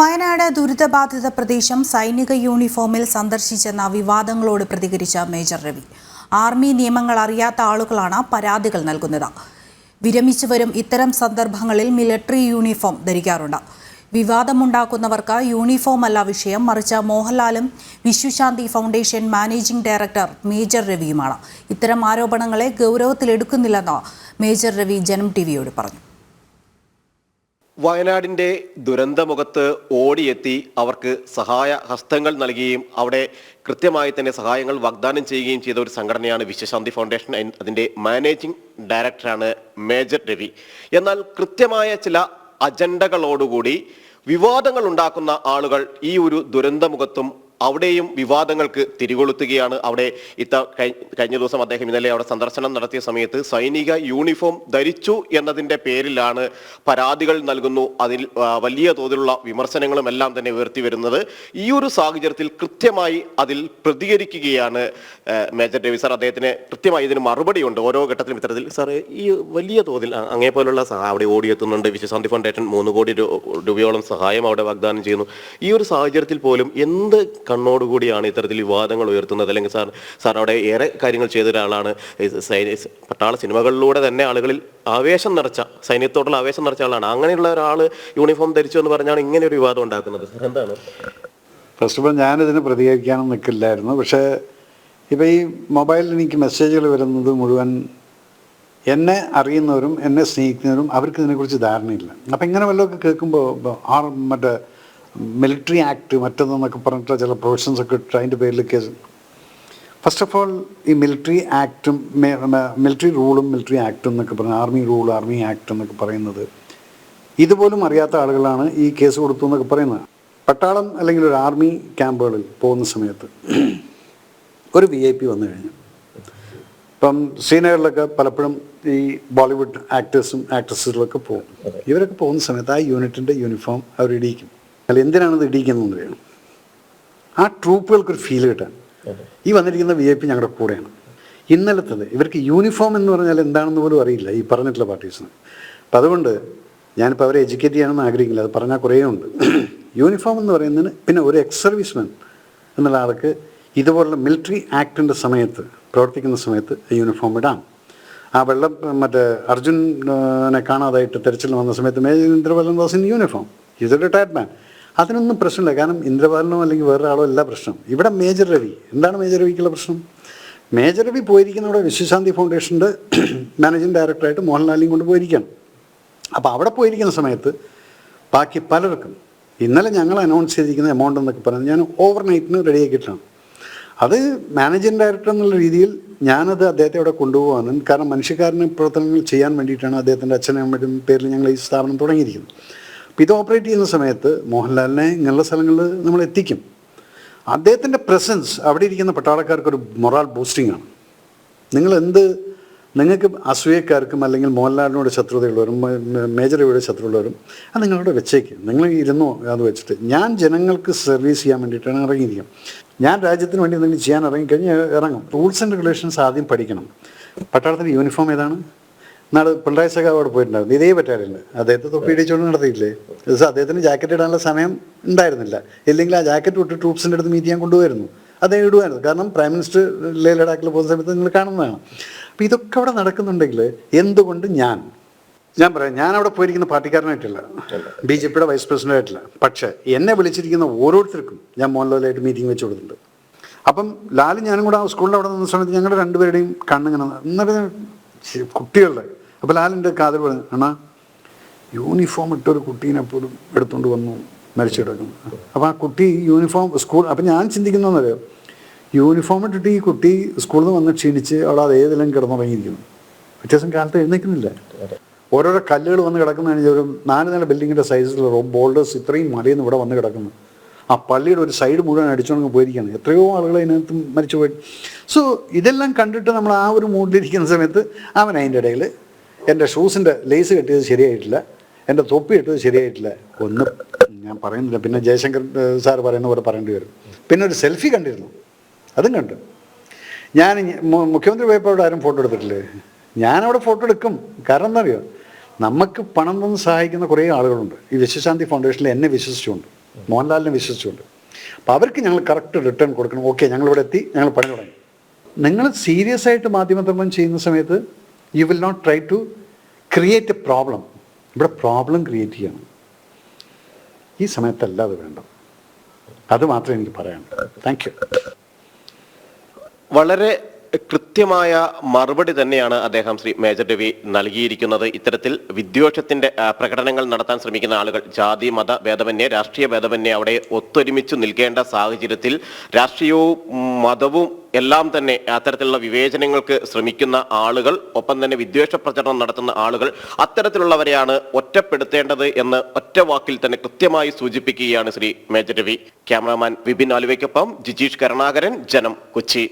വയനാട് ദുരിതബാധിത പ്രദേശം സൈനിക യൂണിഫോമിൽ സന്ദർശിച്ചെന്ന വിവാദങ്ങളോട് പ്രതികരിച്ച മേജർ രവി. ആർമി നിയമങ്ങൾ അറിയാത്ത ആളുകളാണ് പരാതികൾ നൽകുന്നത്. വിരമിച്ചു വരും ഇത്തരം സന്ദർഭങ്ങളിൽ മിലിറ്ററി യൂണിഫോം ധരിക്കാറുണ്ട്. വിവാദമുണ്ടാക്കുന്നവർക്ക് യൂണിഫോം അല്ല വിഷയം മറിച്ച് മോഹൻലാലും Vishwashanti foundation managing director major രവിയുമാണ്. ഇത്തരം ആരോപണങ്ങളെ ഗൗരവത്തിലെടുക്കുന്നില്ലെന്ന് മേജർ രവി ജനം ടി വിയോട് പറഞ്ഞു. വയനാടിന്റെ ദുരന്തമുഖത്ത് ഓടിയെത്തി അവർക്ക് സഹായ ഹസ്തങ്ങൾ നൽകുകയും അവിടെ കൃത്യമായി തന്നെ സഹായങ്ങൾ വാഗ്ദാനം ചെയ്യുകയും ചെയ്ത ഒരു സംഘടനയാണ് വിശ്വശാന്തി ഫൗണ്ടേഷൻ. അതിന്റെ മാനേജിംഗ് ഡയറക്ടറാണ് മേജർ രവി. എന്നാൽ കൃത്യമായ ചില അജണ്ടകളോടുകൂടി വിവാദങ്ങൾ ഉണ്ടാക്കുന്ന ആളുകൾ ഈ ഒരു ദുരന്തമുഖത്തും അവിടെയും വിവാദങ്ങൾക്ക് തിരികൊളുത്തുകയാണ്. അവിടെ ഇത്ത കഴിഞ്ഞ ദിവസം അദ്ദേഹം ഇന്നലെ അവിടെ സന്ദർശനം നടത്തിയ സമയത്ത് സൈനിക യൂണിഫോം ധരിച്ചു എന്നതിന്റെ പേരിലാണ് പരാതികൾ നൽകുന്നു. അതിൽ വലിയ തോതിലുള്ള വിമർശനങ്ങളും എല്ലാം തന്നെ ഉയർത്തി വരുന്നത്. ഈ ഒരു സാഹചര്യത്തിൽ കൃത്യമായി അതിൽ പ്രതികരിക്കുകയാണ് മേജർ രവി സാർ. അദ്ദേഹത്തിന് കൃത്യമായി ഇതിന് മറുപടിയുണ്ട് ഓരോ ഘട്ടത്തിലും ഇത്തരത്തിൽ. സാർ ഈ വലിയ തോതിൽ അങ്ങേ പോലുള്ള അവിടെ ഓടിയെത്തുന്നുണ്ട്. വിശ്വശാന്തി ഫൗണ്ടേഷൻ മൂന്ന് കോടി രൂപയോളം സഹായം അവിടെ വാഗ്ദാനം ചെയ്യുന്നു. ഈ ഒരു സാഹചര്യത്തിൽ പോലും എന്ത് കണ്ണോടുകൂടിയാണ് ഇത്തരത്തിൽ വിവാദങ്ങൾ ഉയർത്തുന്നത്. അല്ലെങ്കിൽ സാർ സാർ അവിടെ ഏറെ കാര്യങ്ങൾ ചെയ്ത ഒരാളാണ് പട്ടാള സിനിമകളിലൂടെ തന്നെ ആളുകളിൽ ആവേശം നിറച്ച സൈന്യത്തോടുള്ള ആവേശം നിറച്ച ആളാണ്. അങ്ങനെയുള്ള ഒരാൾ യൂണിഫോം ധരിച്ചു എന്ന് പറഞ്ഞാണ് ഇങ്ങനെ ഒരു വിവാദം ഉണ്ടാക്കുന്നത്. എന്താണ്? ഫസ്റ്റ് ഓഫ് ഓൾ ഞാനിതിന് പ്രതികരിക്കാനും നിൽക്കില്ലായിരുന്നു. പക്ഷേ ഇപ്പോൾ ഈ മൊബൈലിൽ എനിക്ക് മെസ്സേജുകൾ വരുന്നത് മുഴുവൻ എന്നെ അറിയുന്നവരും എന്നെ സ്നേഹിക്കുന്നവരും അവർക്ക് ഇതിനെക്കുറിച്ച് ധാരണയില്ല. അപ്പം ഇങ്ങനെ വല്ലതൊക്കെ കേൾക്കുമ്പോൾ മറ്റേ മിലിറ്ററി ആക്ട് മറ്റൊന്നൊക്കെ പറഞ്ഞിട്ടുള്ള ചില പ്രൊവിഷൻസ് ഒക്കെ ഇട്ട് അതിന്റെ പേരിൽ കേസ്. ഫസ്റ്റ് ഓഫ് ഓൾ ഈ മിലിറ്ററി ആക്റ്റും മിലിറ്ററി റൂളും മിലിറ്ററി ആക്റ്റും എന്നൊക്കെ പറഞ്ഞ ആർമി റൂൾ ആർമി ആക്ട് എന്നൊക്കെ പറയുന്നത് ഇതുപോലും അറിയാത്ത ആളുകളാണ് ഈ കേസ് കൊടുത്തു എന്നൊക്കെ പറയുന്നത്. പട്ടാളം അല്ലെങ്കിൽ ഒരു ആർമി ക്യാമ്പുകളിൽ പോകുന്ന സമയത്ത് ഒരു വി ഐ പി വന്നു കഴിഞ്ഞു. ഇപ്പം ശ്രീനഗറിലൊക്കെ പലപ്പോഴും ഈ ബോളിവുഡ് ആക്ടേഴ്സും ആക്ട്രസുകളൊക്കെ പോകും. ഇവരൊക്കെ പോകുന്ന സമയത്ത് ആ യൂണിറ്റിന്റെ യൂണിഫോം അവർ ഇടിയിക്കും അല്ല എന്തിനാണ് ഇടിയിക്കുന്നതെന്ന് വേണം ആ ട്രൂപ്പുകൾക്കൊരു ഫീൽ കിട്ടാൻ. ഈ വന്നിരിക്കുന്ന വി ഐ പി ഞങ്ങളുടെ കൂടെയാണ്. ഇന്നലത്തത് ഇവർക്ക് യൂണിഫോം എന്ന് പറഞ്ഞാൽ എന്താണെന്ന് പോലും അറിയില്ല ഈ പറഞ്ഞിട്ടുള്ള പാർട്ടീസിന് അപ്പം അതുകൊണ്ട് ഞാനിപ്പോൾ അവരെ എഡ്യൂക്കേറ്റ് ചെയ്യണമെന്ന് ആഗ്രഹിക്കില്ല അത് പറഞ്ഞാൽ കുറേ ഉണ്ട്. യൂണിഫോം എന്ന് പറയുന്നതിന് പിന്നെ ഒരു എക്സ് സർവീസ്മാൻ എന്നുള്ള ആൾക്ക് ഇതുപോലുള്ള മിലിറ്ററി ആക്ടിന്റെ സമയത്ത് പ്രവർത്തിക്കുന്ന സമയത്ത് യൂണിഫോം ഇടാം. ആ വെള്ളം മറ്റേ അർജുനെ കാണാതായിട്ട് തെരച്ചിൽ വന്ന സമയത്ത് major Indravallam was in uniform a retired man അതിനൊന്നും പ്രശ്നമില്ല. കാരണം ഇന്ദ്രപാലനോ അല്ലെങ്കിൽ വേറെ ആളോ അല്ല പ്രശ്നം. ഇവിടെ മേജർ രവി. എന്താണ് മേജർ രവിക്കുള്ള പ്രശ്നം? മേജർ രവി പോയിരിക്കുന്ന ഇവിടെ വിശ്വശാന്തി ഫൗണ്ടേഷന്റെ മാനേജിംഗ് ഡയറക്ടറായിട്ട് മോഹൻലാലിനെയും കൊണ്ട് പോയിരിക്കുകയാണ്. അപ്പോൾ അവിടെ പോയിരിക്കുന്ന സമയത്ത് ബാക്കി പലർക്കും ഇന്നലെ ഞങ്ങൾ അനൗൺസ് ചെയ്തിരിക്കുന്ന എമൗണ്ട് എന്നൊക്കെ പറയുന്നത് ഞാൻ ഓവർ നൈറ്റിന് റെഡിയാക്കിയിട്ടാണ് അത് മാനേജിംഗ് ഡയറക്ടർ എന്നുള്ള രീതിയിൽ ഞാനത് അദ്ദേഹത്തെ അവിടെ കൊണ്ടുപോകാനും കാരണം മനുഷ്യക്കാരന് പ്രവർത്തനങ്ങൾ ചെയ്യാൻ വേണ്ടിയിട്ടാണ് അദ്ദേഹത്തിന്റെ അച്ഛനും അമ്മയുടെയും പേരിൽ ഞങ്ങൾ ഈ സ്ഥാപനം തുടങ്ങിയിരിക്കുന്നത്. അപ്പോൾ ഇത് ഓപ്പറേറ്റ് ചെയ്യുന്ന സമയത്ത് മോഹൻലാലിനെ ഇങ്ങനെയുള്ള സ്ഥലങ്ങളിൽ നമ്മൾ എത്തിക്കും. അദ്ദേഹത്തിന്റെ പ്രസൻസ് അവിടെ ഇരിക്കുന്ന പട്ടാളക്കാർക്ക് ഒരു മൊറാൽ ബൂസ്റ്റിംഗ് ആണ്. നിങ്ങൾ എന്ത് നിങ്ങൾക്ക് അസൂയക്കാർക്കും അല്ലെങ്കിൽ മോഹൻലാലിനോട് ശത്രുതയുള്ളവരും മേജറിയുടെ ശത്രുള്ളവരും അത് നിങ്ങളോട് വെച്ചേക്ക്. നിങ്ങൾ ഇരുന്നോ അത് വെച്ചിട്ട്. ഞാൻ ജനങ്ങൾക്ക് സർവീസ് ചെയ്യാൻ വേണ്ടിയിട്ടാണ് ഇറങ്ങിയിരിക്കുന്നത്. ഞാൻ രാജ്യത്തിന് വേണ്ടി എന്തെങ്കിലും ചെയ്യാൻ ഇറങ്ങിക്കഴിഞ്ഞാൽ ഇറങ്ങും. റൂൾസ് ആൻഡ് റെഗുലേഷൻസ് ആദ്യം പഠിക്കണം. പട്ടാളത്തിന്റെ യൂണിഫോം ഏതാണ്? നാളെ പിണറായി സഖാവ് അവിടെ പോയിട്ടുണ്ടായിരുന്നു. ഇതേ പറ്റാറുണ്ട്. അദ്ദേഹത്തെ തൊപ്പി ഇടിച്ചുകൊണ്ട് നടത്തിയില്ലേ ദിവസം അദ്ദേഹത്തിന് ജാക്കറ്റ് ഇടാനുള്ള സമയം ഉണ്ടായിരുന്നില്ല. ഇല്ലെങ്കിൽ ആ ജാക്കറ്റ് വിട്ട് ട്രൂപ്സിന്റെ അടുത്ത് മീറ്റ് ചെയ്യാൻ കൊണ്ടുവരുന്നു അദ്ദേഹം ഇടുമായിരുന്നു. കാരണം പ്രൈം മിനിസ്റ്റർ ലേ ലഡാക്കിൽ പോകുന്ന സമയത്ത് നിങ്ങൾ കാണുന്നതാണ്. അപ്പോൾ ഇതൊക്കെ അവിടെ നടക്കുന്നുണ്ടെങ്കിൽ എന്തുകൊണ്ട് ഞാൻ? ഞാൻ പറയാം. ഞാൻ അവിടെ പോയിരിക്കുന്ന പാർട്ടിക്കാരനായിട്ടില്ല. ബി ജെ പിയുടെ വൈസ് പ്രസിഡന്റായിട്ടില്ല പക്ഷേ എന്നെ വിളിച്ചിരിക്കുന്ന ഓരോരുത്തർക്കും ഞാൻ മോഹൻലാലായിട്ട് മീറ്റിംഗ് വെച്ച് കൊടുത്തിട്ടുണ്ട്. അപ്പം ലാലും ഞാനും കൂടെ ആ സ്കൂളിൽ അവിടെ നിന്ന സമയത്ത് ഞങ്ങളുടെ രണ്ടുപേരുടെയും കണ്ണിങ്ങനെ എന്നിട്ട് കുട്ടികളുടെ. അപ്പോൾ ലാലിന്റെ കാതിൽ പറഞ്ഞു അണ്ണാ യൂണിഫോം ഇട്ടൊരു കുട്ടീനെ പോലും എടുത്തുകൊണ്ട് വന്നു മരിച്ചു കിടക്കുന്നു. അപ്പോൾ ആ കുട്ടി യൂണിഫോം സ്കൂൾ അപ്പം ഞാൻ ചിന്തിക്കുന്നതെന്നറിയോ? യൂണിഫോം ഇട്ടിട്ട് ഈ കുട്ടി സ്കൂളിൽ നിന്ന് വന്ന് ക്ഷീണിച്ച് അവിടെ അത് ഏതെല്ലാം കിടന്നുറങ്ങിയിരിക്കുന്നു. വ്യത്യാസം കാലത്ത് എഴുന്നേക്കുന്നില്ല ഓരോരോ കല്ലുകൾ വന്ന് കിടക്കുന്നതാണ് ഒരു നാല് നില ബിൽഡിങ്ങിന്റെ സൈസിലുള്ള ബോൾഡേഴ്സ് ഇത്രയും മലയിൽ നിന്ന് ഇവിടെ വന്ന് കിടക്കുന്നു. ആ പള്ളിയുടെ ഒരു സൈഡ് മുഴുവൻ അടിച്ചുകൊണ്ട് പോയിരിക്കുകയാണ്. എത്രയോ ആളുകൾ അതിനകത്ത് മരിച്ചു പോയി. സോ ഇതെല്ലാം കണ്ടിട്ട് നമ്മൾ ആ ഒരു മൂഡിലിരിക്കുന്ന സമയത്ത് അവൻ അതിന്റെ ഇടയിൽ എന്റെ ഷൂസിന്റെ ലേസ് കെട്ടിയത് ശരിയായിട്ടില്ല. എന്റെ തൊപ്പി ഇട്ടത് ശരിയായിട്ടില്ല. ഒന്ന് ഞാൻ പറയുന്നില്ല. പിന്നെ ജയശങ്കർ സാർ പറയുന്ന പോലെ പറയേണ്ടി വരും. പിന്നെ ഒരു സെൽഫി കണ്ടിരുന്നു. അതും കണ്ടു. ഞാൻ മുഖ്യമന്ത്രി പോയപ്പോൾ അവിടെ ആരും ഫോട്ടോ എടുത്തിട്ടില്ലേ? ഞാനവിടെ ഫോട്ടോ എടുക്കും. കാരണം എന്നറിയോ നമുക്ക് പണം തന്ന് സഹായിക്കുന്ന കുറേ ആളുകളുണ്ട്. ഈ വിശ്വശാന്തി ഫൗണ്ടേഷനിൽ എന്നെ വിശ്വസിച്ചുകൊണ്ട്. മോഹൻലാലിനെ വിശ്വസിച്ചുകൊണ്ട്. അപ്പോൾ അവർക്ക് ഞങ്ങൾ കറക്റ്റ് റിട്ടേൺ കൊടുക്കണം. ഓക്കെ ഞങ്ങളിവിടെ എത്തി ഞങ്ങൾ പണി തുടങ്ങി. നിങ്ങൾ സീരിയസ് ആയിട്ട് മാധ്യമധർമ്മം ചെയ്യുന്ന സമയത്ത് you will not try to create a problem ഇവിടെ പ്രോബ്ലം ക്രിയേറ്റ് ചെയ്യണം. ഈ സമയത്തല്ല അത് വേണ്ടത്. അത് മാത്രമേ എനിക്ക് പറയാനുള്ളൂ. താങ്ക് വളരെ കൃത്യമായ മറുപടി തന്നെയാണ് അദ്ദേഹം ശ്രീ മേജർ രവി നൽകിയിരിക്കുന്നത്. ഇത്തരത്തിൽ വിദ്വേഷത്തിന്റെ പ്രകടനങ്ങൾ നടത്താൻ ശ്രമിക്കുന്ന ആളുകൾ ജാതി മത ഭേദമന്യേ രാഷ്ട്രീയ ഭേദമന്യേ അവിടെ ഒത്തൊരുമിച്ച് നിൽക്കേണ്ട സാഹചര്യത്തിൽ രാഷ്ട്രീയവും മതവും എല്ലാം തന്നെ അത്തരത്തിലുള്ള വിവേചനങ്ങൾക്ക് ശ്രമിക്കുന്ന ആളുകൾ ഒപ്പം തന്നെ വിദ്വേഷ പ്രചരണം നടത്തുന്ന ആളുകൾ അത്തരത്തിലുള്ളവരെയാണ് ഒറ്റപ്പെടുത്തേണ്ടത് എന്ന് ഒറ്റ വാക്കിൽ തന്നെ കൃത്യമായി സൂചിപ്പിക്കുകയാണ് ശ്രീ മേജർ രവി. ക്യാമറാമാൻ വിപിൻ ആലുവയ്ക്കൊപ്പം ജിജീഷ് കരുണാകരൻ ജനം കൊച്ചി.